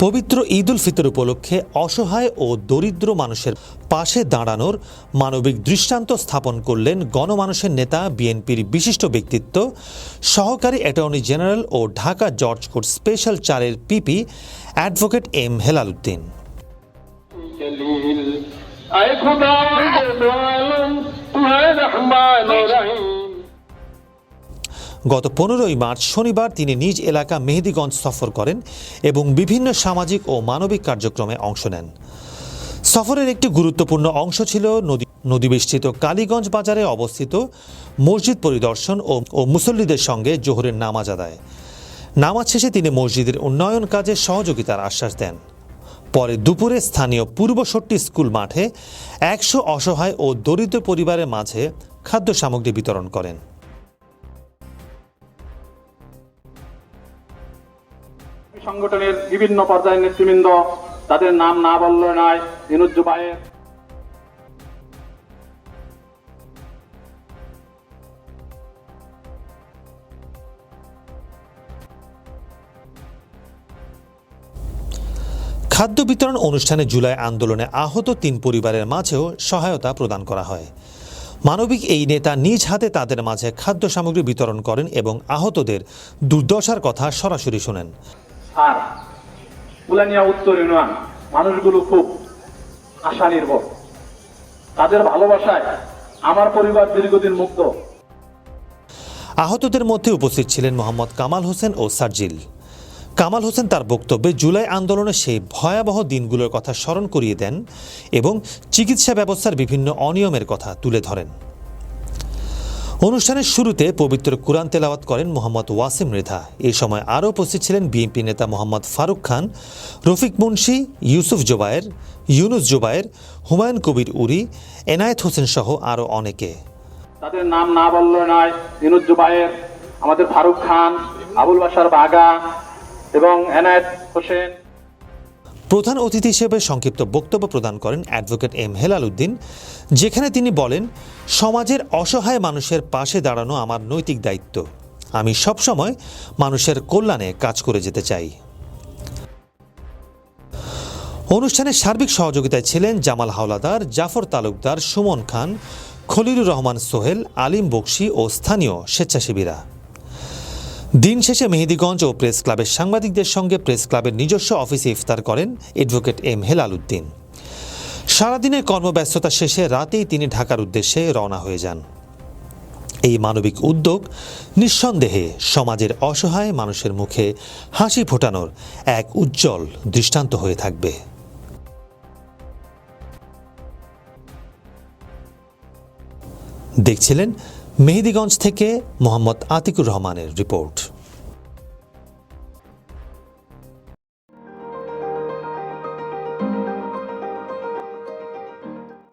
পবিত্র ঈদ উল ফিতর উপলক্ষে অসহায় ও দরিদ্র মানুষের পাশে দাঁড়ানোর মানবিক দৃষ্টান্ত স্থাপন করলেন গণমানুষের নেতা বিএনপির বিশিষ্ট ব্যক্তিত্ব সহকারী অ্যাটর্নি জেনারেল ও ঢাকা জর্জ কোর্ট স্পেশাল চারের PP advocate M Helal Uddin গত পনেরোই মার্চ শনিবার তিনি নিজ এলাকা মেহেদিগঞ্জ সফর করেন এবং বিভিন্ন সামাজিক ও মানবিক কার্যক্রমে অংশ নেন। সফরের একটি গুরুত্বপূর্ণ অংশ ছিল নদী নদীবেষ্টিত কালীগঞ্জ বাজারে অবস্থিত মসজিদ পরিদর্শন ও মুসল্লিদের সঙ্গে জোহরের নামাজ আদায়। নামাজ শেষে তিনি মসজিদের উন্নয়ন কাজে সহযোগিতার আশ্বাস দেন। পরে দুপুরে স্থানীয় পূর্বশট্টি স্কুল মাঠে একশো অসহায় ও দরিদ্র পরিবারের মাঝে খাদ্য সামগ্রী বিতরণ করেন। সংগঠনের বিভিন্ন পর্যায়ের নেতৃবৃন্দ, তাদের নাম না বললে নয় দিনুজ্জুবাইয়ের খাদ্য বিতরণ অনুষ্ঠানে জুলাই আন্দোলনে আহত তিন পরিবারের মাঝেও সহায়তা প্রদান করা হয়। মানবিক এই নেতা নিজ হাতে তাদের মাঝে খাদ্য সামগ্রী বিতরণ করেন এবং আহতদের দুর্দশার কথা সরাসরি শোনেন। আর উলানিয়া উত্তর ইউনিয়ন, মানুষগুলো খুব আশা নির্ভর। তাদের ভালোবাসায় আমার পরিবার দীর্ঘদিন মুক্ত। আহতদের মধ্যে উপস্থিত ছিলেন মোহাম্মদ কামাল হোসেন ও সার্জিল। কামাল হোসেন তার বক্তব্যে জুলাই আন্দোলনের সেই ভয়াবহ দিনগুলোর কথা স্মরণ করিয়ে দেন এবং চিকিৎসা ব্যবস্থার বিভিন্ন অনিয়মের কথা তুলে ধরেন। অনুষ্ঠানের শুরুতে পবিত্র কুরআন তেলাওয়াত করেন মোহাম্মদ ওয়াসিম মৃধা এই সময় আরও উপস্থিত ছিলেন বিএনপি নেতা মোহাম্মদ ফারুক খান, রফিক মুন্সি, ইউসুফ জোবায়ের, ইউনুস জোবায়ের, হুমায়ুন কবির উরি, এনায়েত হোসেন সহ আরও অনেকে। তাদের নাম না বললে নয় দিনুজ্জুবাইয়ের আমাদের ফারুক খান, আবুল বাসার বাগা এবং এনায়েত হোসেন। প্রধান অতিথি হিসেবে সংক্ষিপ্ত বক্তব্য প্রদান করেন অ্যাডভোকেট এম হেলাল উদ্দিন যেখানে তিনি বলেন, সমাজের অসহায় মানুষের পাশে দাঁড়ানো আমার নৈতিক দায়িত্ব। আমি সবসময় মানুষের কল্যাণে কাজ করে যেতে চাই। অনুষ্ঠানে সার্বিক সহযোগিতায় ছিলেন জামাল হাওলাদার, জাফর তালুকদার, সুমন খান, খলিলুর রহমান সোহেল, আলিম বক্সি ও স্থানীয় স্বেচ্ছাসেবীরা। দিন শেষে মেহেদিগঞ্জ ও প্রেস ক্লাবের সাংবাদিকদের সঙ্গে প্রেস ক্লাবের নিজস্ব অফিসে ইফতার করেন অ্যাডভোকেট এম হেলাল উদ্দিন। সারাদিনের কর্মব্যস্ততা শেষে রাতেই তিনি ঢাকার উদ্দেশ্যে রওনা হয়ে যান। এই মানবিক উদ্যোগ নিঃসন্দেহে সমাজের অসহায় মানুষের মুখে হাসি ফোটানোর এক উজ্জ্বল দৃষ্টান্ত হয়ে থাকবে। দেখছিলেন মেহেদিগঞ্জ থেকে মোহাম্মদ আতিকুর রহমানের রিপোর্ট।